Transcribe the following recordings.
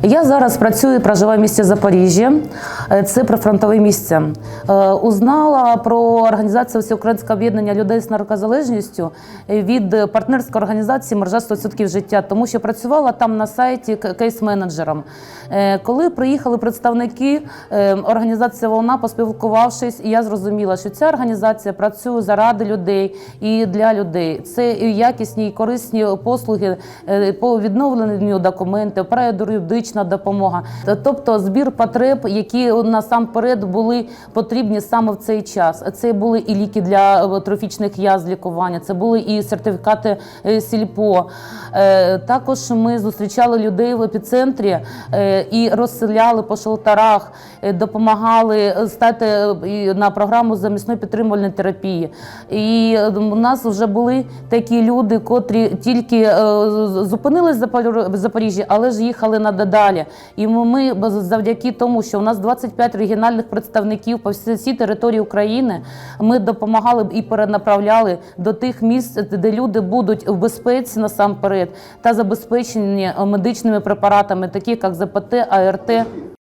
Я зараз працюю проживаю в місті Запоріжжя. Е, Це прифронтове місце. Е, Узнала про організацію Всеукраїнського об'єднання людей з наркозалежністю від партнерської організації Мережа 100% життя, тому що працювала там на сайті кейс-менеджером. Е, Коли приїхали представники організації Волна, поспілкувавшись, я зрозуміла, що ця організація працює заради людей і для людей. Це якісні і корисні послуги по відновленню документів, юридична допомога, тобто збір потреб, які насамперед були потрібні саме в цей час. Це були і ліки для е, трофічних язв лікування, це були і сертифікати е, сільпо. Е, Також ми зустрічали людей в епіцентрі і розселяли по шелтерах, допомагали стати на програму замісної підтримувальної терапії. І у нас вже були такі люди, котрі тільки зупинились в Запоріжжі, але ж їхали на дедалі. І ми- завдяки тому, що у нас 25 регіональних представників по всій території України, ми допомагали і перенаправляли до тих місць, де люди будуть в безпеці насамперед та забезпечені е, медичними препаратами, такі як ЗПТ, АРТ.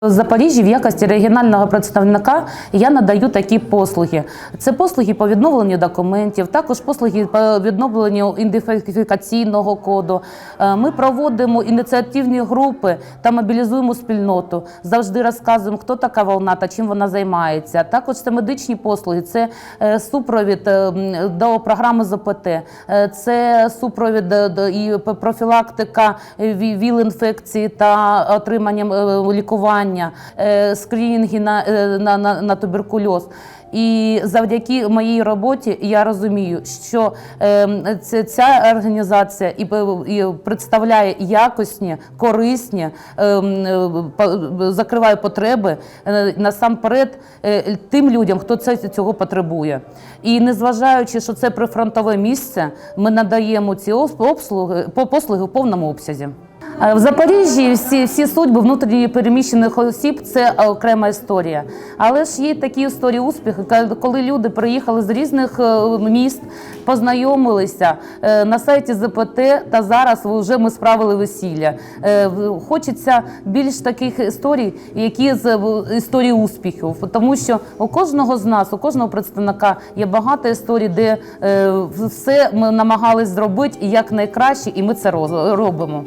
В Запоріжжі в якості регіонального представника я надаю такі послуги. Це послуги по відновленню документів, також послуги по відновленню ідентифікаційного коду. Е, Ми проводимо ініціативні групи та мобілізуємо спільноту. Завжди розказуємо, хто така волна та чим вона займається. Також це медичні послуги, це е, супровід е, до програми ЗПТ, е, це супровід і профілактика ві- ВІЛ-інфекції та отриманням е, лікування, е, скринінги на, е, на, на, на туберкульоз. І завдяки моїй роботі я розумію, що е, це, ця організація і, і представляє якісні, корисні, е, закриває потреби е, насамперед е, тим людям, хто це, цього потребує. І незважаючи, що це прифронтове місце, ми надаємо ці ос- обслуги, по- послуги в повному обсязі. Е, В Запоріжжі всі, всі судьби внутрішньо переміщених осіб це окрема історія. Але ж є такі історії успіху, коли люди приїхали з різних е, міст, познайомилися е, на сайті ЗПТ, та зараз вже ми справили весілля. Хочеться більш таких історій, які з історії успіхів, тому що у кожного з нас, у кожного представника є багато історій, де все ми намагались зробити як найкраще, і ми це робимо.